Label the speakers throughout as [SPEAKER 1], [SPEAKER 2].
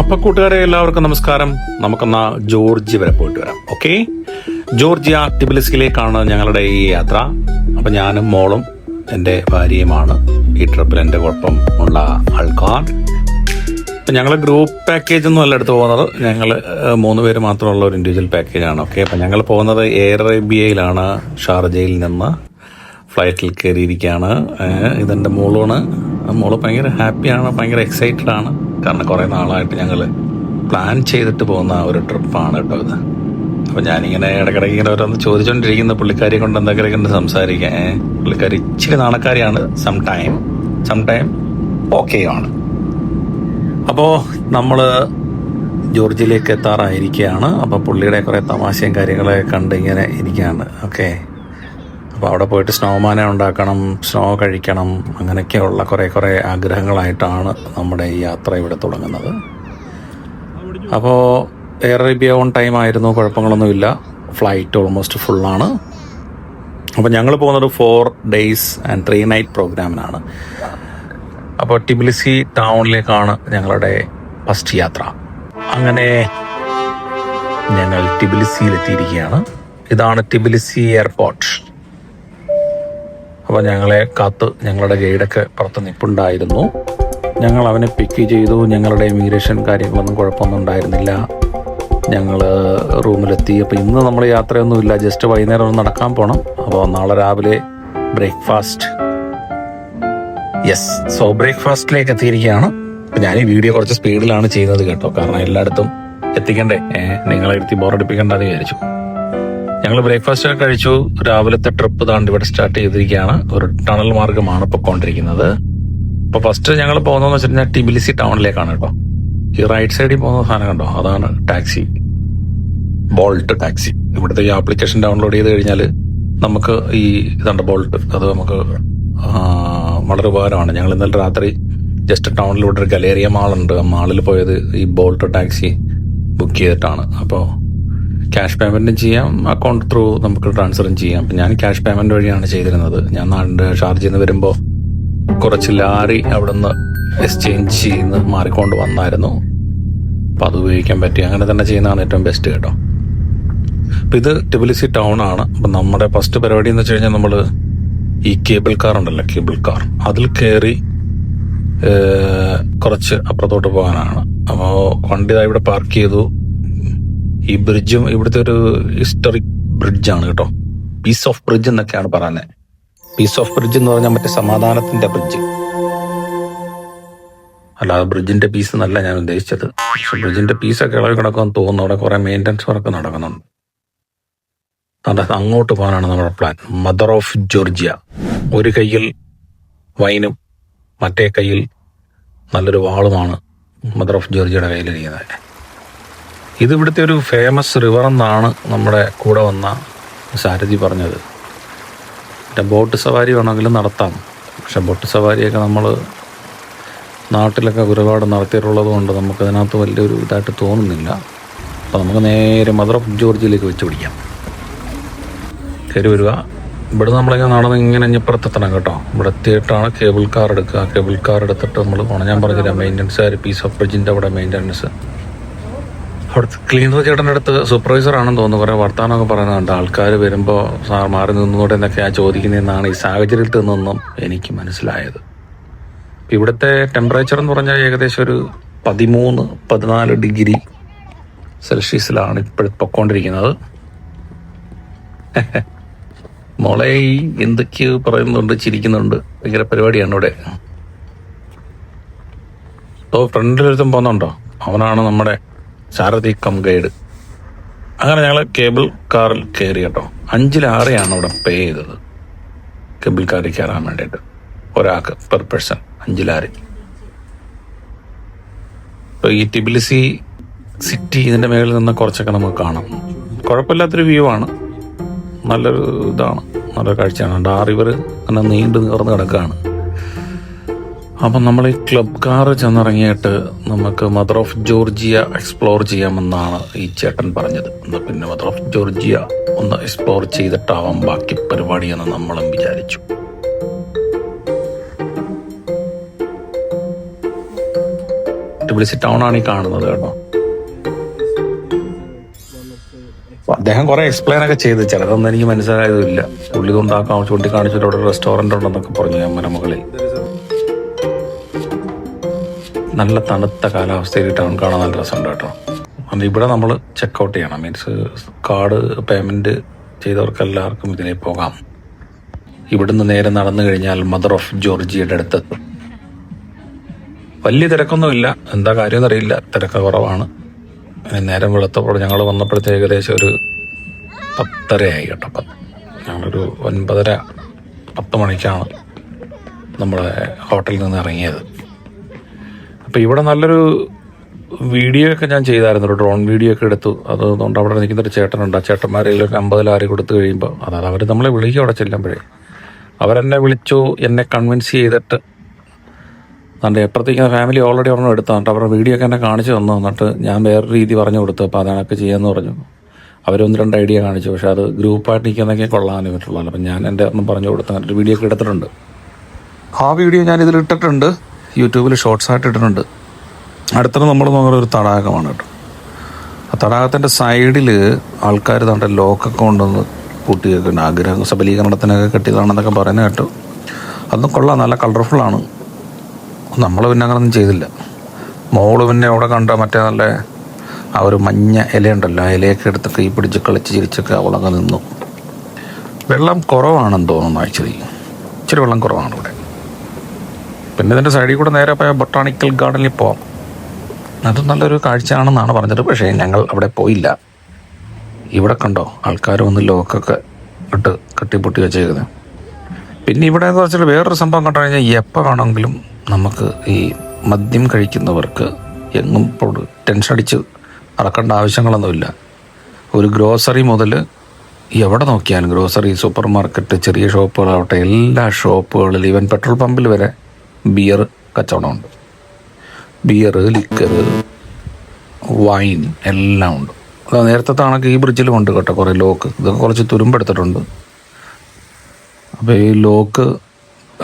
[SPEAKER 1] അപ്പൊ കൂട്ടുകാരെ എല്ലാവർക്കും നമസ്കാരം. നമുക്കെന്നാ ജോർജ് വരെ പോയിട്ട് വരാം. ഓക്കെ ജോർജിയ ടിബിലിസിലേക്കാണ് ഞങ്ങളുടെ ഈ യാത്ര. അപ്പൊ ഞാനും മോളും എന്റെ ഭാര്യയുമാണ് ഈ ട്രിപ്പിൽ എന്റെ കുഴപ്പം ഉള്ള ആൾക്കാർ. അപ്പൊ ഞങ്ങൾ ഗ്രൂപ്പ് പാക്കേജ് ഒന്നും അല്ല എടുത്ത് പോകുന്നത്. ഞങ്ങൾ മൂന്ന് പേര് മാത്രമുള്ള ഒരു ഇൻഡിവിജ്വൽ പാക്കേജാണ് ഓക്കെ അപ്പം ഞങ്ങൾ പോകുന്നത് എയർ അറേബ്യയിലാണ് ഷാർജയിൽ നിന്ന് ഫ്ലൈറ്റിൽ കയറിയിരിക്കുകയാണ്. ഇതെന്റെ മോളാണ് മോൾ ഭയങ്കര ഹാപ്പിയാണ് ഭയങ്കര എക്സൈറ്റഡ് ആണ്. കാരണം കുറേ നാളായിട്ട് ഞങ്ങൾ പ്ലാൻ ചെയ്തിട്ട് പോകുന്ന ഒരു ട്രിപ്പാണ് കേട്ടോ ഇത്. അപ്പോൾ ഞാനിങ്ങനെ ഇടയ്ക്കിടയ്ക്ക് ഇങ്ങനെ ഓരോന്ന് ചോദിച്ചുകൊണ്ടിരിക്കുന്ന പുള്ളിക്കാരിയെ കൊണ്ട് എന്തെങ്കിലും ഇങ്ങനെ സംസാരിക്കാൻ. ഏഹ് പുള്ളിക്കാരി ഇച്ചിരി നാണക്കാരിയാണ്. Some time some time okay ആണ്. അപ്പോൾ നമ്മൾ ജോർജിയയിലേക്ക് എത്താറായിരിക്കുകയാണ്. അപ്പോൾ പുള്ളിയുടെ കുറേ തമാശയും കാര്യങ്ങളൊക്കെ കണ്ട് ഇങ്ങനെ ഇരിക്കുകയാണ്. ഓക്കെ അപ്പോൾ അവിടെ പോയിട്ട് സ്നോമാനെ ഉണ്ടാക്കണം സ്നോ കഴിക്കണം അങ്ങനെയൊക്കെയുള്ള കുറേ കുറേ ആഗ്രഹങ്ങളായിട്ടാണ് നമ്മുടെ ഈ യാത്ര ഇവിടെ തുടങ്ങുന്നത്. അപ്പോൾ എയർ അറേബ്യ ഓൺ ടൈം ആയിരുന്നു കുഴപ്പങ്ങളൊന്നുമില്ല. ഫ്ലൈറ്റ് ഓൾമോസ്റ്റ് ഫുള്ളാണ് അപ്പോൾ ഞങ്ങൾ പോകുന്നത് four days and three night പ്രോഗ്രാമിനാണ് അപ്പോൾ ടിബിലിസി ടൗണിലേക്കാണ് ഞങ്ങളുടെ ഫസ്റ്റ് യാത്ര. അങ്ങനെ ഞങ്ങൾ ടിബിലിസിയിലെത്തിയിരിക്കുകയാണ് ഇതാണ് ടിബിലിസി എയർപോർട്ട് അപ്പോൾ ഞങ്ങളെ കാത്ത് ഞങ്ങളുടെ ഗൈഡൊക്കെ പുറത്ത് നിൽപ്പുണ്ടായിരുന്നു ഞങ്ങൾ അവനെ പിക്ക് ചെയ്തു. ഞങ്ങളുടെ ഇമിഗ്രേഷൻ കാര്യങ്ങളൊന്നും കുഴപ്പമൊന്നും ഉണ്ടായിരുന്നില്ല. ഞങ്ങൾ റൂമിലെത്തി. അപ്പോൾ ഇന്ന് നമ്മൾ യാത്രയൊന്നുമില്ല. ജസ്റ്റ് വൈകുന്നേരം ഒന്ന് നടക്കാൻ പോകണം അപ്പോൾ നാളെ രാവിലെ ബ്രേക്ക്ഫാസ്റ്റ് യെസ് സോ ബ്രേക്ക്ഫാസ്റ്റിലേക്ക് എത്തിയിരിക്കുകയാണ്. അപ്പം ഞാൻ ഈ വീഡിയോ കുറച്ച് സ്പീഡിലാണ് ചെയ്യുന്നത് കേട്ടോ. കാരണം എല്ലായിടത്തും എത്തിക്കണ്ടേ? നിങ്ങളെ ഇരുത്തി ബോറടിപ്പിക്കണ്ടെന്ന് വിചാരിച്ചു. ഞങ്ങൾ ബ്രേക്ക്ഫാസ്റ്റ് ഒക്കെ കഴിച്ചു. രാവിലത്തെ ട്രിപ്പ് താണ്ട് ഇവിടെ സ്റ്റാർട്ട് ചെയ്തിരിക്കുകയാണ്. ഒരു ടണൽ മാർഗമാണ് പൊയ്ക്കൊണ്ടിരിക്കുന്നത് അപ്പൊ ഫസ്റ്റ് ഞങ്ങൾ പോകുന്നതെന്ന് വെച്ചിട്ടുണ്ടെങ്കിൽ ടിബിലിസി ടൗണിലേക്കാണ് കേട്ടോ. ഈ റൈറ്റ് സൈഡിൽ പോകുന്ന സാധനം കണ്ടോ? അതാണ് ടാക്സി ബോൾട്ട് ടാക്സി ഇവിടുത്തെ ഈ ആപ്ലിക്കേഷൻ ഡൗൺലോഡ് ചെയ്ത് കഴിഞ്ഞാൽ നമുക്ക് ഈ ഇതുണ്ട് ബോൾട്ട് അത് നമുക്ക് വളരെ ഉപകാരമാണ്. ഞങ്ങൾ ഇന്നലെ രാത്രി ജസ്റ്റ് ടൗണിലൂടെ ഒരു ഗലേറിയ മാളുണ്ട് ആ മാളിൽ പോയത് ഈ ബോൾട്ട് ടാക്സി ബുക്ക് ചെയ്തിട്ടാണ്. അപ്പോൾ ക്യാഷ് പേയ്മെന്റും ചെയ്യാം അക്കൗണ്ട് ത്രൂ നമുക്ക് ട്രാൻസ്ഫറും ചെയ്യാം. ഞാൻ ക്യാഷ് പേയ്മെന്റ് വഴിയാണ് ചെയ്തിരുന്നത്. ഞാൻ നാടിന്റെ ഷാർജിൽ നിന്ന് വരുമ്പോൾ കുറച്ച് ലാറി അവിടെ നിന്ന് എക്സ്ചേഞ്ച് ചെയ്യുന്ന മാറിക്കൊണ്ട് വന്നായിരുന്നു. അപ്പം അത് ഉപയോഗിക്കാൻ പറ്റി. അങ്ങനെ തന്നെ ചെയ്യുന്നതാണ് ഏറ്റവും ബെസ്റ്റ് കേട്ടോ. അപ്പം ഇത് ടിബിലിസി ടൗൺ ആണ്. അപ്പം നമ്മുടെ ഫസ്റ്റ് പരിപാടി എന്ന് വെച്ച് കഴിഞ്ഞാൽ നമ്മൾ ഈ കേബിൾ കാർ ഉണ്ടല്ലോ കേബിൾ കാർ അതിൽ കയറി കുറച്ച് അപ്പുറത്തോട്ട് പോകാനാണ്. അപ്പോൾ വണ്ടി ഇവിടെ പാർക്ക് ചെയ്തു. ഈ ബ്രിഡ്ജും ഇവിടുത്തെ ഒരു ഹിസ്റ്ററിക് ബ്രിഡ്ജാണ് കേട്ടോ. പീസ് ഓഫ് ബ്രിഡ്ജ് എന്നൊക്കെയാണ് പറയുന്നത് പീസ് ഓഫ് ബ്രിഡ്ജ് എന്ന് പറഞ്ഞാൽ മറ്റേ സമാധാനത്തിന്റെ ബ്രിഡ്ജ് അല്ല ബ്രിഡ്ജിന്റെ പീസ് എന്നല്ല ഞാൻ ഉദ്ദേശിച്ചത്. പക്ഷെ ബ്രിഡ്ജിന്റെ പീസൊക്കെ ഇളവ് കിടക്കുമെന്ന് തോന്നുന്നു. അവിടെ കുറെ മെയിന്റനൻസ് വർക്ക് നടക്കുന്നുണ്ട്. അങ്ങോട്ട് പോകാനാണ് നമ്മുടെ പ്ലാൻ മദർ ഓഫ് ജോർജിയ ഒരു കയ്യിൽ വൈനും മറ്റേ കയ്യിൽ നല്ലൊരു വാളുമാണ് മദർ ഓഫ് ജോർജിയയുടെ കയ്യിലിരിക്കുന്നത്. ഇത് ഇവിടുത്തെ ഒരു ഫേമസ് റിവർ എന്നാണ് നമ്മുടെ കൂടെ വന്ന സാരഥി പറഞ്ഞത്. പിന്നെ ബോട്ട് സവാരി വേണമെങ്കിലും നടത്താം. പക്ഷെ ബോട്ട് സവാരിയൊക്കെ നമ്മൾ നാട്ടിലൊക്കെ ഒരുപാട് നടത്തിയിട്ടുള്ളത് കൊണ്ട് നമുക്കതിനകത്ത് വലിയൊരു ഇതായിട്ട് തോന്നുന്നില്ല. അപ്പോൾ നമുക്ക് നേരെ മദർ ഓഫ് ജോർജിയയിലേക്ക് വെച്ച് പിടിക്കാം. കയറി വരിക. ഇവിടെ നമ്മളിങ്ങനെ നടന്ന് ഇങ്ങനെ ഇഞ്ഞപ്പുറത്തെത്തണം കേട്ടോ. ഇവിടെ എത്തിയിട്ടാണ് കേബിൾ കാർ എടുക്കുക. കേബിൾ കാർ എടുത്തിട്ട് നമ്മൾ പോകണം ഞാൻ പറഞ്ഞില്ല മെയിന്റനൻസ് പീസ് ഓഫ് ബ്രിഡ്ജിന്റെ അവിടെ മെയിന്റനൻസ് അവിടുത്തെ ക്ലീനർ ചേട്ടന്റെ അടുത്ത് സൂപ്പർവൈസർ ആണെന്ന് തോന്നുന്നു. കുറേ വർത്തമാനമൊക്കെ പറയുന്നുണ്ട് ആൾക്കാർ വരുമ്പോൾ സാർ മാറി നിന്നുകൂടെ എന്നൊക്കെ ആ ചോദിക്കുന്നതെന്നാണ് ഈ സാഹചര്യത്തിൽ നിന്നും എനിക്ക് മനസ്സിലായത്. ഇവിടുത്തെ ടെമ്പറേച്ചർ എന്ന് പറഞ്ഞാൽ ഏകദേശം ഒരു പതിമൂന്ന് പതിനാല് ഡിഗ്രി സെൽഷ്യസിലാണ് ഇപ്പോഴും പൊക്കോണ്ടിരിക്കുന്നത്. മോളെ എന്തൊക്കെയോ പറയുന്നുണ്ട് ചിരിക്കുന്നുണ്ട്. ഭയങ്കര പരിപാടിയാണ് ഇവിടെ. ഓ ഫ്രണ്ടിലൊരുത്തം പോകുന്നുണ്ടോ? അവനാണ് നമ്മുടെ സാരഥി കം ഗൈഡ് അങ്ങനെ ഞങ്ങൾ കേബിൾ കാറിൽ കയറി കേട്ടോ. അഞ്ചിലാറെയാണ് അവിടെ പേ ചെയ്തത്. കേബിൾ കാറിൽ കയറാൻ വേണ്ടിയിട്ട്. ഒരാൾക്ക് പെർ പേഴ്സൺ അഞ്ചിലാറ്. ഇപ്പോൾ ഈ ടിബിലിസി സിറ്റി ഇതിന്റെ മേളിൽ നിന്ന് കുറച്ചൊക്കെ നമുക്ക് കാണാം. കുഴപ്പമില്ലാത്തൊരു വ്യൂ ആണ്. നല്ലൊരു ഇതാണ്. നല്ലൊരു കാഴ്ചയാണ്. ആ റിവർ അങ്ങനെ നീണ്ടു നിറന്ന് കിടക്കുകയാണ് അപ്പം നമ്മൾ ഈ ക്ലബ് കാർ ചെന്നിറങ്ങിയിട്ട് നമുക്ക് മദർ ഓഫ് ജോർജിയ എക്സ്പ്ലോർ ചെയ്യാമെന്നാണ് ഈ ചേട്ടൻ പറഞ്ഞത്. എന്നാൽ പിന്നെ മദർ ഓഫ് ജോർജിയ ഒന്ന് എക്സ്പ്ലോർ ചെയ്തിട്ടാവാം ബാക്കി പരിപാടിയെന്ന് നമ്മളും വിചാരിച്ചു. ടിബിളിസി ടൗൺ ആണ് ഈ കാണുന്നത് കേട്ടോ. അദ്ദേഹം കുറെ എക്സ്പ്ലെയിൻ ഒക്കെ ചെയ്ത്. ചിലതൊന്നും എനിക്ക് മനസ്സിലായതുമില്ല പുള്ളി കൊണ്ടാക്കാം ചൂണ്ടിക്കാണിച്ചിട്ട് അവിടെ റെസ്റ്റോറന്റ് ഉണ്ടെന്നൊക്കെ പറഞ്ഞു ഞാൻ മലമുകളിൽ നല്ല തണുത്ത കാലാവസ്ഥയിൽ ടൗൺ കാണാൻ നല്ല രസമുണ്ട് കേട്ടോ. അത് ഇവിടെ നമ്മൾ ചെക്കൗട്ട് ചെയ്യണം. മീൻസ് കാർഡ് പേയ്മെന്റ് ചെയ്തവർക്ക് എല്ലാവർക്കും ഇതിലേക്ക് പോകാം. ഇവിടുന്ന് നേരെ നടന്നു കഴിഞ്ഞാൽ മദർ ഓഫ് ജോർജിയുടെ അടുത്തെത്തും വലിയ തിരക്കൊന്നുമില്ല എന്താ കാര്യം എന്നറിയില്ല. തിരക്ക് കുറവാണ്. നേരം വെളുത്തപ്പോൾ ഞങ്ങൾ വന്നപ്പോഴത്തെ ഏകദേശം ഒരു പത്തരയായി കേട്ടോ. പത്ത്. ഞങ്ങളൊരു ഒൻപതര പത്ത് മണിക്കാണ് നമ്മളെ ഹോട്ടലിൽ നിന്ന് ഇറങ്ങിയത്. അപ്പോൾ ഇവിടെ നല്ലൊരു വീഡിയോ ഒക്കെ ഞാൻ ചെയ്തായിരുന്നു ഒരു ഡ്രോൺ വീഡിയോ ഒക്കെ എടുത്തു അതുകൊണ്ട് അവിടെ നിൽക്കുന്ന ഒരു ചേട്ടനുണ്ട്. ആ ചേട്ടന്മാരെല്ലാം അമ്പതിലാറി കൊടുത്തു കഴിയുമ്പോൾ അതായത് അവർ നമ്മളെ വിളിക്കും അവിടെ ചെല്ലുമ്പോഴേ. അവരെന്നെ വിളിച്ചു എന്നെ കൺവിൻസ് ചെയ്തിട്ട് എന്നിട്ട് എപ്പോഴത്തേക്കും ഫാമിലി ഓൾറെഡി ഒരെണ്ണം എടുത്തു. എന്നിട്ട് അവരുടെ വീഡിയോ ഒക്കെ എന്നെ കാണിച്ചു തന്നു. എന്നിട്ട് ഞാൻ വേറെ രീതി പറഞ്ഞു കൊടുത്തു. അപ്പോൾ അതാണൊക്കെ ചെയ്യാമെന്ന് പറഞ്ഞു. അവരൊന്ന് രണ്ട് ഐഡിയ കാണിച്ചു. പക്ഷേ അത് ഗ്രൂപ്പായിട്ട് നിൽക്കുന്നതൊക്കെ കൊള്ളാനേ പറ്റുള്ളൂ അപ്പം ഞാൻ എന്റെ ഒന്നും പറഞ്ഞു കൊടുത്തു. എന്നിട്ട് വീഡിയോ ഒക്കെ എടുത്തിട്ടുണ്ട്. ആ വീഡിയോ ഞാൻ ഇതിൽ ഇട്ടിട്ടുണ്ട്. യൂട്യൂബിൽ ഷോർട്സ് ആയിട്ട് ഇട്ടിട്ടുണ്ട് അടുത്തത് നമ്മൾ നോക്കുന്ന ഒരു തടാകമാണ് കേട്ടോ. ആ തടാകത്തിന്റെ സൈഡിൽ ആൾക്കാർ തന്റെ ലോക്കൊക്കെ കൊണ്ടുവന്ന് പൂട്ടിയൊക്കെ ആഗ്രഹം സബലീകരണത്തിനൊക്കെ കെട്ടിയതാണെന്നൊക്കെ പറയുന്നത് കേട്ടു. അതൊന്നും കൊള്ളാം നല്ല കളർഫുള്ളാണ് നമ്മൾ പിന്നെ അങ്ങനൊന്നും ചെയ്തില്ല. മോൾ പിന്നെ അവിടെ കണ്ട മറ്റേ നല്ല ആ ഒരു മഞ്ഞ ഇലയുണ്ടല്ലോ ആ ഇലയൊക്കെ എടുത്ത് കൈ പിടിച്ച് കളിച്ച് ചിരിച്ചൊക്കെ അവളങ്ങ് നിന്നു. വെള്ളം കുറവാണെന്ന് തോന്നുന്നു ആക്ച്വലി. ഇച്ചിരി വെള്ളം കുറവാണ് ഇവിടെ. പിന്നെ ഇതിന്റെ സൈഡിൽ കൂടെ നേരെ പോയ ബൊട്ടാണിക്കൽ ഗാർഡനിൽ പോവാം. അത് നല്ലൊരു കാഴ്ചയാണെന്നാണ് പറഞ്ഞത്. പക്ഷേ ഞങ്ങൾ അവിടെ പോയില്ല. ഇവിടെ കണ്ടോ? ആൾക്കാർ വന്ന് ലോക്കൊക്കെ ഇട്ട് കെട്ടിപ്പൊട്ടി വെച്ചേക്കുന്നത് പിന്നെ ഇവിടെ എന്ന് വെച്ചാൽ വേറൊരു സംഭവം കണ്ടു കഴിഞ്ഞാൽ എപ്പോൾ വേണമെങ്കിലും നമുക്ക് ഈ മദ്യം കഴിക്കുന്നവർക്ക് എങ്ങും ടെൻഷൻ അടിച്ച് നടക്കേണ്ട ആവശ്യങ്ങളൊന്നുമില്ല. ഒരു ഗ്രോസറി മുതൽ എവിടെ നോക്കിയാലും ഗ്രോസറി സൂപ്പർ മാർക്കറ്റ് ചെറിയ ഷോപ്പുകളാവട്ടെ എല്ലാ ഷോപ്പുകളിലും ഈവൻ പെട്രോൾ പമ്പിൽ വരെ ബിയർ കച്ചവടമുണ്ട്. ബിയർ ലിക്കർ വൈൻ എല്ലാം ഉണ്ട്. അതാ നേരത്തെ താണൊക്കെ ഈ ബ്രിഡ്ജിൽ ഉണ്ട് കേട്ടോ കുറേ ലോക്ക്. ഇതൊക്കെ കുറച്ച് തുരുമ്പെടുത്തിട്ടുണ്ട്. അപ്പോൾ ഈ ലോക്ക്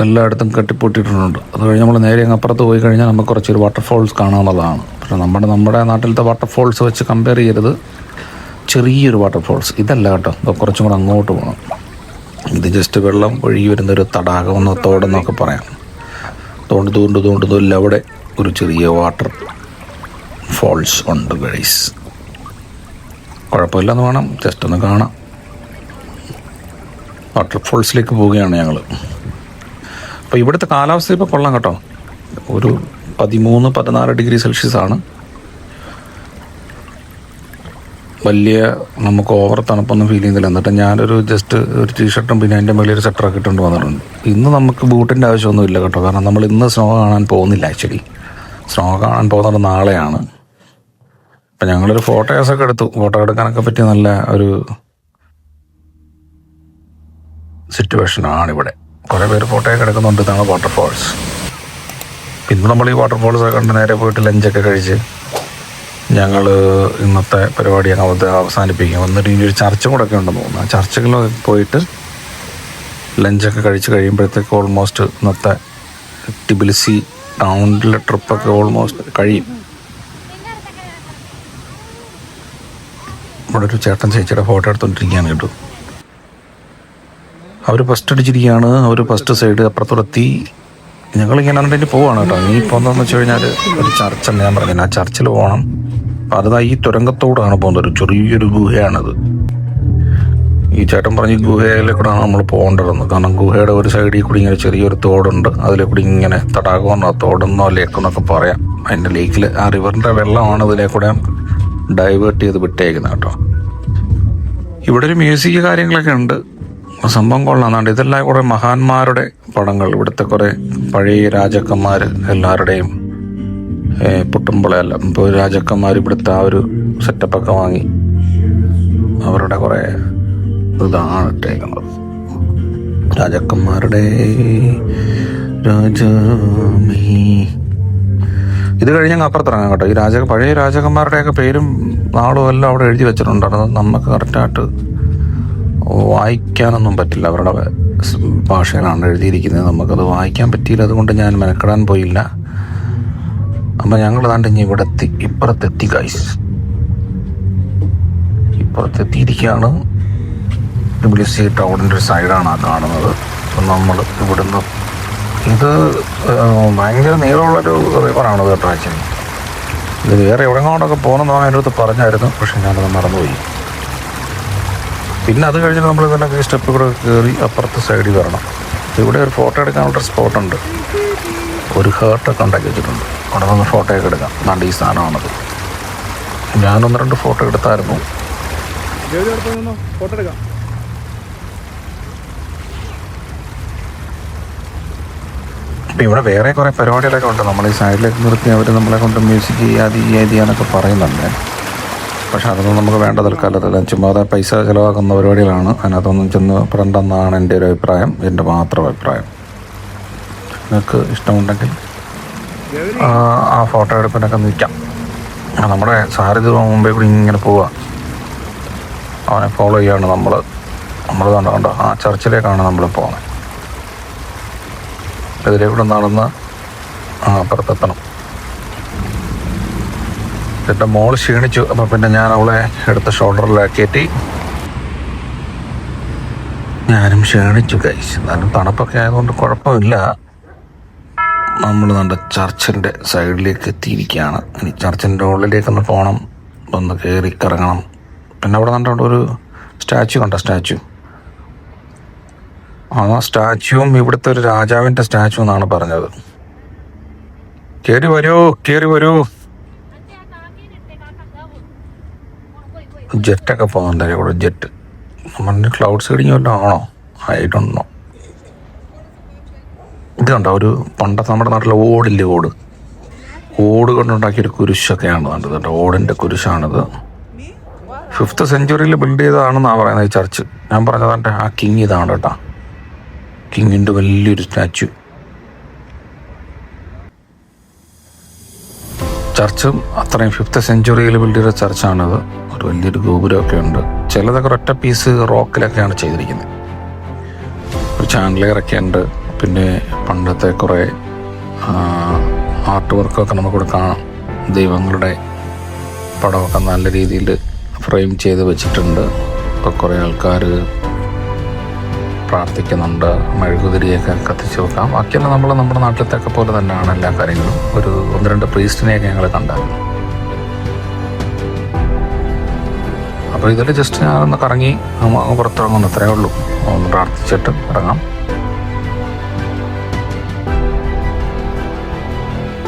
[SPEAKER 1] എല്ലായിടത്തും കെട്ടിപ്പൊട്ടിയിട്ടുണ്ട്. അത് കഴിഞ്ഞ് നമ്മൾ നേരെ അങ്ങ് അപ്പുറത്ത് പോയി കഴിഞ്ഞാൽ നമുക്ക് കുറച്ചൊരു വാട്ടർഫോൾസ് കാണാവുന്നതാണ് പക്ഷേ നമ്മുടെ നമ്മുടെ നാട്ടിലത്തെ വാട്ടർഫോൾസ് വെച്ച് കമ്പയർ ചെയ്യരുത്. ചെറിയൊരു വാട്ടർഫോൾസ് ഇതല്ല കേട്ടോ. കുറച്ചും കൂടെ അങ്ങോട്ട് പോകണം ഇത് ജസ്റ്റ് വെള്ളം ഒഴുകി വരുന്നൊരു തടാകം ഒന്ന് തോടെന്നൊക്കെ പറയാം. തോണ്ട് തൂണ്ട് തൂണ്ട് തൂല്ല അവിടെ ഒരു ചെറിയ വാട്ടർ ഫോൾസ് ഉണ്ട് ഗൈസ്. കുഴപ്പമില്ലെന്ന് വേണം ജസ്റ്റ് ഒന്ന് കാണാം. വാട്ടർ ഫോൾസിലേക്ക് പോവുകയാണ് ഞങ്ങൾ അപ്പോൾ ഇവിടുത്തെ കാലാവസ്ഥ ഇപ്പോൾ കൊള്ളാം കേട്ടോ. ഒരു പതിമൂന്ന് പതിനാല് ഡിഗ്രി സെൽഷ്യസ് ആണ് വലിയ നമുക്ക് ഓവർ തണുപ്പൊന്നും ഫീൽ ചെയ്യുന്നില്ല. എന്നിട്ട് ഞാനൊരു ജസ്റ്റ് ഒരു ടീഷർട്ടും പിന്നെ അതിന്റെ മേളിൽ ഒരു സെറ്ററൊക്കെ ഇട്ടുകൊണ്ട് വന്നിട്ടുണ്ട്. ഇന്ന് നമുക്ക് ബൂട്ടിന്റെ ആവശ്യമൊന്നുമില്ല കേട്ടോ. കാരണം നമ്മൾ ഇന്ന് സ്നോ കാണാൻ പോകുന്നില്ല ആക്ച്വലി സ്നോ കാണാൻ പോകുന്നത് നാളെയാണ്. അപ്പം ഞങ്ങളൊരു ഫോട്ടോസൊക്കെ എടുത്തു. ഫോട്ടോ എടുക്കാനൊക്കെ പറ്റിയ നല്ല ഒരു സിറ്റുവേഷനാണ് ഇവിടെ. കുറേ പേര് ഫോട്ടോയൊക്കെ എടുക്കുന്നുണ്ട്. ഇതാണ് വാട്ടർഫോൾസ് പിന്നെ നമ്മൾ ഈ വാട്ടർഫോൾസ് ഒക്കെ കണ്ട് നേരെ പോയിട്ട് ലഞ്ചൊക്കെ കഴിച്ച് ഞങ്ങൾ ഇന്നത്തെ പരിപാടി അവ- അവസാനിപ്പിക്കും. എന്നിട്ട് ഇനി ഒരു ചർച്ച കൂടെ ഒക്കെ ഉണ്ടെന്ന് തോന്നുന്നു. ആ ചർച്ചകളിൽ പോയിട്ട് ലഞ്ചൊക്കെ കഴിച്ച് കഴിയുമ്പോഴത്തേക്ക് ഓൾമോസ്റ്റ് ഇന്നത്തെ ടിബിലിസി ടൗണിലെ ട്രിപ്പൊക്കെ ഓൾമോസ്റ്റ് കഴിയും. ഇവിടെ ഒരു ചേട്ടൻ ചേച്ചിയുടെ ഫോട്ടോ എടുത്തുകൊണ്ടിരിക്കുകയാണ് കേട്ടോ. അവർ ഫസ്റ്റ് അടിച്ചിരിക്കുകയാണ്. അവർ ഫസ്റ്റ് സൈഡ് അപ്പുറത്തോടെത്തി ഞങ്ങളിങ്ങനെ അതിന്റെ പോവാണ് കേട്ടോ. നീ ഇപ്പോൾ എന്താണെന്ന് വെച്ച് കഴിഞ്ഞാൽ ഒരു ചർച്ചുണ്ട് ഞാൻ പറഞ്ഞു ആ ചർച്ചിൽ പോകണം അപ്പം അത് ഈ തുരങ്കത്തോടാണ് പോകുന്നത്. ഒരു ചെറിയൊരു ഗുഹയാണത്. ഈ ചേട്ടൻ പറഞ്ഞ് ഗുഹയിലെ കൂടെയാണ് നമ്മൾ പോകേണ്ടതെന്ന്. കാരണം ഗുഹയുടെ ഒരു സൈഡിൽ കൂടി ഇങ്ങനെ ചെറിയൊരു തോടുണ്ട്. അതിലെ കൂടി ഇങ്ങനെ തടാകമെന്നോ തോടെന്നോ ലേക്കെന്നൊക്കെ പറയാം. അതിന്റെ ലേക്കിൽ ആ റിവറിന്റെ വെള്ളമാണ് ഇതിലെ കൂടെ ഡൈവേർട്ട് ചെയ്ത് വിട്ടേക്കുന്നത് കേട്ടോ. ഇവിടെ ഒരു മ്യൂസിക് കാര്യങ്ങളൊക്കെ ഉണ്ട്. സംഭവം കൊള്ളാന്നുണ്ട് ഇതെല്ലാം കുറെ മഹാന്മാരുടെ പടങ്ങൾ ഇവിടുത്തെ കുറെ പഴയ രാജാക്കന്മാർ എല്ലാവരുടെയും പുട്ടുമ്പളയല്ല ഇപ്പോൾ രാജാക്കന്മാർ ഇവിടുത്തെ ആ ഒരു സെറ്റപ്പൊക്കെ വാങ്ങി അവരുടെ കുറെ ഇതാണ് ഇട്ടേക്കുന്നത്. രാജാക്കന്മാരുടെ രാജാമേ. ഇത് കഴിഞ്ഞ് അങ്ങ് കേട്ടോ. ഈ രാജ പഴയ രാജാക്കന്മാരുടെയൊക്കെ പേരും നാളും എല്ലാം അവിടെ എഴുതി വെച്ചിട്ടുണ്ട്. അത് നമുക്ക് കറക്റ്റായിട്ട് വായിക്കാനൊന്നും പറ്റില്ല അവരുടെ ഭാഷയിലാണ് എഴുതിയിരിക്കുന്നത്. നമുക്കത് വായിക്കാൻ പറ്റിയില്ല അതുകൊണ്ട് ഞാൻ മെനക്കെടാൻ പോയില്ല. അപ്പം ഞങ്ങൾ താണ്ട് ഇനി ഇവിടെ എത്തി ഇപ്പുറത്തെത്തി ഗൈസ് ഇപ്പുറത്തെത്തിയിരിക്കുകയാണ്. ഡബ്ല്യു സി ടൗണിന്റെ ഒരു സൈഡാണ് ആ കാണുന്നത്. അപ്പം നമ്മൾ ഇവിടുന്ന് ഇത് ഭയങ്കര നീളമുള്ളൊരു റിവറാണ് കേട്ടോ ആക്ച്വലി ഇത് വേറെ എവിടെങ്ങോട്ടൊക്കെ പോകണമെന്ന് അതിന്റെ അടുത്ത് പറഞ്ഞായിരുന്നു പക്ഷെ ഞാനത് മറന്നുപോയി. പിന്നെ അത് കഴിഞ്ഞ് നമ്മൾ ഇതിനൊക്കെ സ്റ്റെപ്പ് കൂടെ കയറി അപ്പുറത്തെ സൈഡിൽ വരണം. ഇവിടെ ഒരു ഫോട്ടോ എടുക്കാനുള്ള സ്പോട്ടുണ്ട് ഒരു ഹേർട്ടൊക്കെ ഉണ്ടാക്കി വെച്ചിട്ടുണ്ട്. അവിടെ നിന്ന് ഫോട്ടോ ഒക്കെ എടുക്കാം. നല്ല ഈ സാധനമാണത്. ഞാനൊന്ന് രണ്ട് ഫോട്ടോ എടുത്തായിരുന്നു.
[SPEAKER 2] ഫോട്ടോ എടുക്കാം
[SPEAKER 1] ഇപ്പം ഇവിടെ വേറെ കുറേ പരിപാടികളൊക്കെ ഉണ്ട്. നമ്മൾ ഈ സൈഡിലേക്ക് നിർത്തി അവർ നമ്മളെ കൊണ്ട് മ്യൂസിക് ചെയ്യാതെ ചെയ്യാതി എന്നൊക്കെ പറയുന്നുണ്ട്. പക്ഷെ അതൊന്നും നമുക്ക് വേണ്ട തൽക്കാലത്തില്ല ചുമ്മാതെ പൈസ ചിലവാക്കുന്ന പരിപാടികളാണ്. അതിനകത്തൊന്നും ചെന്ന് പെടണ്ടെന്നാണ് എന്റെ ഒരു അഭിപ്രായം. എന്റെ മാത്രം അഭിപ്രായം. നിങ്ങൾക്ക് ഇഷ്ടമുണ്ടെങ്കിൽ ആ, ഫോട്ടോ എടുപ്പിനൊക്കെ നിൽക്കാം നമ്മുടെ സാരഥി മുമ്പേ കൂടി ഇങ്ങനെ പോവുക അവനെ ഫോളോ ചെയ്യാണ് നമ്മൾ നമ്മൾ കണ്ടോ കണ്ട? ആ ചർച്ചിലേക്കാണ് നമ്മൾ പോകുന്നത് ഇതിലെ കൂടെ നടന്ന് അപ്പുറത്തെത്തണം എന്റെ മോൾ ക്ഷീണിച്ചു. അപ്പം പിന്നെ ഞാൻ അവളെ എടുത്ത ഷോൾഡറിൽ ഷോൾഡറിലാക്കിയിട്ട് ഞാനും ക്ഷീണിച്ചു കൈസ് എന്നാലും തണുപ്പൊക്കെ ആയതുകൊണ്ട് കുഴപ്പമില്ല. നമ്മൾ നമ്മുടെ ചർച്ചിന്റെ സൈഡിലേക്ക് എത്തിയിരിക്കുകയാണ്. ഇനി ചർച്ചിന്റെ ഉള്ളിലേക്കൊന്ന് പോകണം. ഒന്ന് കയറി കറങ്ങണം പിന്നെ അവിടെ കണ്ടോണ്ട് ഒരു സ്റ്റാച്ചു കണ്ട സ്റ്റാച്ചു ആ സ്റ്റാച്ചുവും ഇവിടുത്തെ ഒരു രാജാവിന്റെ സ്റ്റാച്ചു എന്നാണ് പറഞ്ഞത്. കയറി വരൂ കയറി വരൂ. ജെറ്റൊക്കെ പോകുന്നുണ്ട് ഇവിടെ ജെറ്റ് നമ്മുടെ ക്ലൗഡ് സീഡിങ് വല്ലതും ആണോ? ആയിട്ടുണ്ടോ ഇതുണ്ടോ ഒരു പണ്ടത്തെ നമ്മുടെ നാട്ടിലെ ഓടില്ലേ ഓട്. ഓട് കൊണ്ടുണ്ടാക്കിയൊരു കുരിശൊക്കെയാണ് കണ്ടത് കേട്ടോ. ഓടിന്റെ കുരിശാണിത്. ഫിഫ്ത്ത് സെഞ്ചുറിയിൽ ബിൽഡ് ചെയ്തതാണെന്നാണ് പറയുന്നത് ഈ ചർച്ച് ഞാൻ പറഞ്ഞത് എന്റെ ആ കിങ് ഇതാണ് കേട്ടോ. കിങ്ങിന്റെ വലിയൊരു സ്റ്റാച്ചു ചർച്ചും അത്രയും ഫിഫ്ത്ത് സെഞ്ചുറിയിൽ ബിൽഡ് ചെയ്ത ചർച്ചാണിത് ഒരു വലിയൊരു ഗോപുരമൊക്കെ ഉണ്ട്. ചിലതൊക്കെ ഒറ്റ പീസ് റോക്കിലൊക്കെയാണ് ചെയ്തിരിക്കുന്നത്. ഒരു ചാൻഡ്ലിയറൊക്കെ ഉണ്ട്. പിന്നെ പണ്ടത്തെ കുറേ ആർട്ട് വർക്കൊക്കെ നമുക്കിവിടെ കാണാം. ദൈവങ്ങളുടെ പടമൊക്കെ നല്ല രീതിയിൽ ഫ്രെയിം ചെയ്ത് വെച്ചിട്ടുണ്ട്. ഇപ്പോൾ കുറേ ആൾക്കാർ പ്രാർത്ഥിക്കുന്നുണ്ട്. മെഴുകുതിരിയൊക്കെ കത്തിച്ച് വെക്കാം. ബാക്കിയെല്ലാം നമ്മൾ നമ്മുടെ നാട്ടിലത്തെയൊക്കെ പോലെ തന്നെയാണ് എല്ലാ കാര്യങ്ങളും. ഒരു ഒന്ന് രണ്ട് പ്രീസ്റ്റിനെയൊക്കെ ഞങ്ങൾ കണ്ടായിരുന്നു. അപ്പോൾ ഇതിൽ ജസ്റ്റ് ഞാനൊന്ന് കറങ്ങി പുറത്തിറങ്ങുന്നു. അത്രേ ഉള്ളൂ. ഒന്ന് പ്രാർത്ഥിച്ചിട്ട് ഇറങ്ങാം.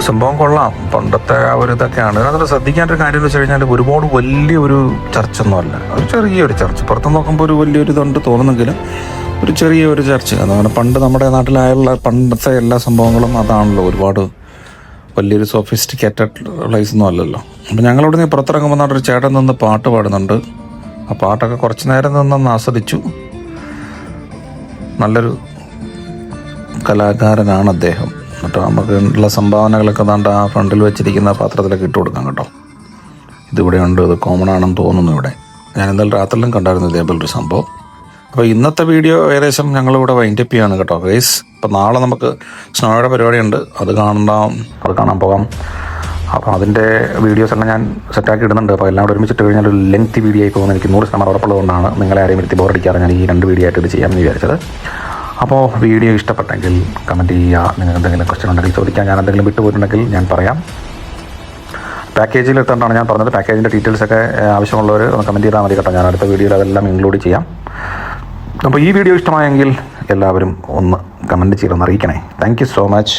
[SPEAKER 1] സംഭവം കൊള്ളാം. പണ്ടത്തെ ആ ഒരു ഇതൊക്കെയാണ്. അതിനകത്ത് ശ്രദ്ധിക്കേണ്ട ഒരു കാര്യം എന്ന് വെച്ച് കഴിഞ്ഞാൽ ഒരുപാട് വലിയൊരു ചർച്ചൊന്നുമല്ല. ഒരു ചെറിയൊരു ചർച്ച്. പുറത്ത് നോക്കുമ്പോൾ ഒരു വലിയൊരു ഇതുണ്ട് തോന്നുന്നെങ്കിലും ഒരു ചെറിയ ഒരു ചർച്ച്. അതാണ് പണ്ട് നമ്മുടെ നാട്ടിലായുള്ള പണ്ടത്തെ എല്ലാ സംഭവങ്ങളും അതാണല്ലോ ഒരുപാട് വലിയൊരു സോഫിസ്റ്റിക്കേറ്റഡ് പ്ലേസ് ഒന്നും അല്ലല്ലോ. അപ്പം ഞങ്ങളിവിടെ നിന്ന് പുറത്തിറങ്ങുമ്പോൾ നാട്ടൊരു ചേട്ടൻ നിന്ന് പാട്ട് പാടുന്നുണ്ട്. ആ പാട്ടൊക്കെ കുറച്ച് നേരം നിന്നൊന്ന് ആസ്വദിച്ചു. നല്ലൊരു കലാകാരനാണ് അദ്ദേഹം. കേട്ടോ നമുക്ക് ഉള്ള സംഭാവനകളൊക്കെ ദാണ്ട് ആ ഫ്രണ്ടിൽ വെച്ചിരിക്കുന്ന പാത്രത്തിലൊക്കെ ഇട്ട് കൊടുക്കാം കേട്ടോ. ഇതിവിടെ ഉണ്ട് ഇത് കോമൺ ആണെന്ന് തോന്നുന്നു ഇവിടെ. ഞാൻ എന്തായാലും രാത്രിയിലും കണ്ടായിരുന്നു ഇതേപോലൊരു സംഭവം. അപ്പോൾ ഇന്നത്തെ വീഡിയോ ഏകദേശം ഞങ്ങളിവിടെ വൈൻഡപ്പ് ചെയ്യാണ് കേട്ടോ ഗൈസ് അപ്പോൾ നാളെ നമുക്ക് സ്നോയുടെ പരിപാടിയുണ്ട്. അത് കാണണ്ട അത് കാണാൻ പോകാം. അപ്പോൾ അതിന്റെ വീഡിയോസ് എല്ലാം ഞാൻ സെറ്റാക്കി ഇടുന്നുണ്ട്. അപ്പോൾ എല്ലാം കൂടെ ഒരുമിച്ചിട്ട് കഴിഞ്ഞാൽ ഒരു ലെങ്തി വീഡിയോ ആയി പോകുന്നത് എനിക്ക് നൂറ് ശതമാനം ഉറപ്പുള്ളതുകൊണ്ടാണ് നിങ്ങളെ ആരെയും ഇരുത്തി ബോറടിക്കാതെ ഞാൻ ഈ രണ്ട് വീഡിയോ ആയിട്ട് ഇത് ചെയ്യാമെന്ന് വിചാരിച്ചത്. അപ്പോൾ വീഡിയോ ഇഷ്ടപ്പെട്ടെങ്കിൽ കമന്റ് ചെയ്യുക. നിങ്ങൾക്ക് എന്തെങ്കിലും ക്വസ്റ്റ്യൻ ഉണ്ടെങ്കിൽ ചോദിക്കാൻ ഞാൻ എന്തെങ്കിലും വിട്ടുപോയിട്ടുണ്ടെങ്കിൽ ഞാൻ പറയാം. പാക്കേജിൽ എത്തേണ്ടാണ് ഞാൻ പറഞ്ഞത്. പാക്കേജിന്റെ ഡീറ്റെയിൽസ് ഒക്കെ ആവശ്യമുള്ളവർ ഒന്ന് കമന്റ് ചെയ്താൽ മതി കേട്ടോ. ഞാൻ അടുത്ത വീഡിയോയിൽ അതെല്ലാം ഇൻക്ലൂഡ് ചെയ്യാം. അപ്പോൾ ഈ വീഡിയോ ഇഷ്ടമായെങ്കിൽ എല്ലാവരും ഒന്ന് കമന്റ് ചെയ്തൊന്ന് അറിയിക്കണേ. Thank so much